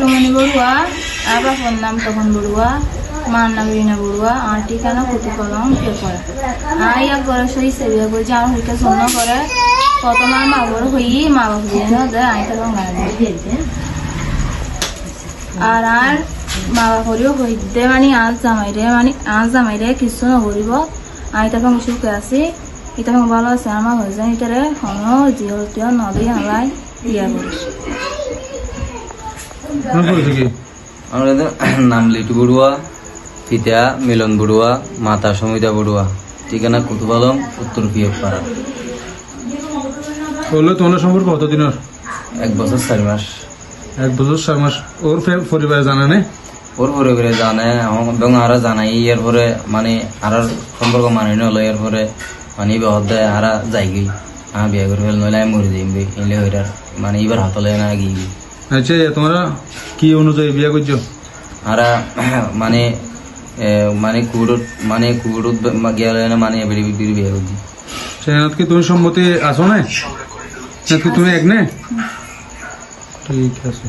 চিত্রমণি বড়ুয়া বাবার নাম তখন বড়ুয়া, মার নাম বড়ুয়া আর ঠিকানা কুতু কলম পেপার আর ইয়া করে সই সেবিয়া করে যে আমার হইকে শূন্য করে। প্রথম আর মা বড় হই, মা বাবা দিয়ে না দেয় আই তো আর আর মা করিও হইতে মানে আজ জামাইরে মানে আজ জামাইরে কিছু নকরিব আই তখন সুখে আছি ইতা ভালো আছে, আমার হয়ে যায় ইতারে হনো জিও টিও নদী হালাই বিয়া করিস আমরা নাম লিটু বড়ুয়া পিতা মিলন বড়ুয়া মাতা সমিতা বড়ুয়া ঠিকানা কুতুব আলম উত্তর পিয়পাড়া বলল তোমার সম্পর্ক কতদিনের? এক বছর চারি মাস। এক বছর ছয় মাস। ওর পরিবারে জানা নেই ওর পরে করে জানে এবং আরা জানাই ইয়ার পরে মানে আর সম্পর্ক মানে নলো এর পরে মানে এবার হতে আরা যাই গই আ বিয়া করে ফেল নইলে আমি মরে এলে মানে এবার হাতলে না গিয়ে। আচ্ছা তোমরা কি অনুযায়ী বিয়ে করছ? আরা মানে মানে কুড়ুত মানে কুড়ুত গেলে না মানে এবারে বিক্রি বিয়ে করছি। সেখানে কি তুমি সম্মতি আছো না? তুমি এক নে? ঠিক আছে।